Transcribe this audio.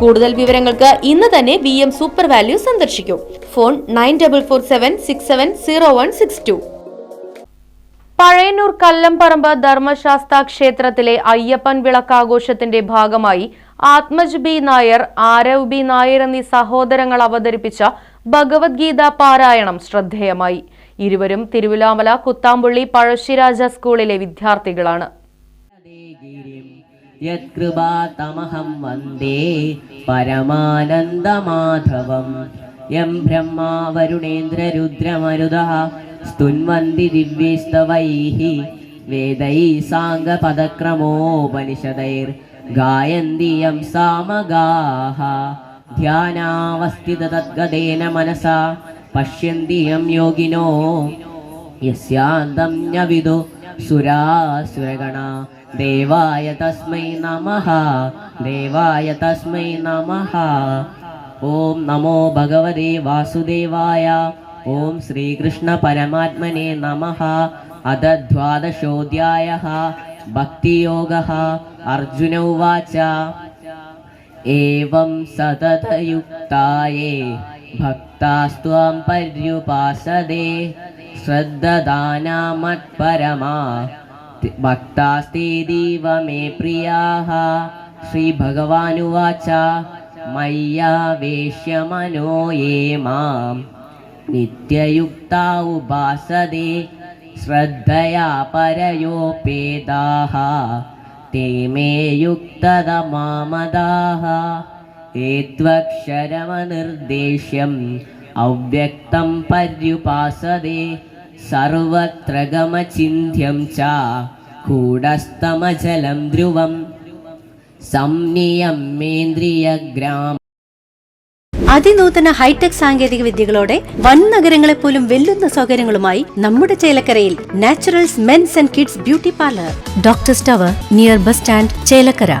കൂടുതൽ വിവരങ്ങൾക്ക് ഇന്ന് തന്നെ വി എം സൂപ്പർ വാല്യൂ സന്ദർശിക്കൂ. Phone nine double four seven six seven zero one six two Pazhayannur Kallamparamb Dharmasastha ക്ഷേത്രത്തിലെ അയ്യപ്പൻ വിളക്കാഘോഷത്തിന്റെ ഭാഗമായി ആത്മജ് ബി നായർ ആരവ് ബി നായർ എന്നീ സഹോദരങ്ങൾ അവതരിപ്പിച്ച ഭഗവത്ഗീത പാരായണം ശ്രദ്ധേയമായി. ഇരുവരും തിരുവിലാമല കുത്താമ്പുള്ളി പഴശ്ശിരാജ സ്കൂളിലെ വിദ്യാർത്ഥികളാണ്. യത്കൃപാതമഹം വന്ദേ പരമാനന്ദമാധവം. യം ബ്രഹ്മാ വരുണേന്ദ്രരുദ്രമരുതഃ സ്തുന്വന്തി ദിവ്യസ്തവൈഃ വേദൈ സാംഗപദക്രമോപനിഷദൈർ ഗായന്തി യം സാമഗാഹ. ധ്യാനാവസ്ഥിത തദ്ഗതേന മനസാ പശ്യന്തി യം യോഗിനോ. യസ്യാന്തം ന്യവിദു സുരാസുരഗണ ദേവായ തസ്മൈ നമ. ദേവായ തസ്മൈ നമ. ഓം നമോ ഭഗവതേ വാസുദേവായ. ഓം ശ്രീകൃഷ്ണ പരമാത്മനെ നമ. അത ദ്വാദശോധ്യായ ഭക്തിയോഗ. അർജുന ഉവാച. ഏവം സതതയുക്തായേ. ഭക്താസ്ത്വാം പര്യുപാസദേ ശ്രദ്ധദാനാമത്പരമാ. पर्युपासते श्रद्ददानामत्परमा भक्तास्तेदीव मे प्रियाः श्रीभगवानुवाच मय्यावेश्य मनो ये मां नित्ययुक्ता उपासते श्रद्धया परयोपेदाः ते मे युक्ततमामदाः एत्वक्षरमनिर्देश्यम् अव्यक्तं पर्युपासते സർവത്രഗമചിന്ധ്യം ച കൂടസ്തമജലം ധ്രുവം. സംനിയമേന്ദ്രിയഗ്രാമ അതിനൂതന ഹൈടെക് സാങ്കേതിക വിദ്യകളോടെ വൻ നഗരങ്ങളെ പോലും വെല്ലുന്ന സൗകര്യങ്ങളുമായി നമ്മുടെ ചേലക്കരയിൽ naturals mens and kids beauty parlour. Doctor stover near bus stand Chelakkara.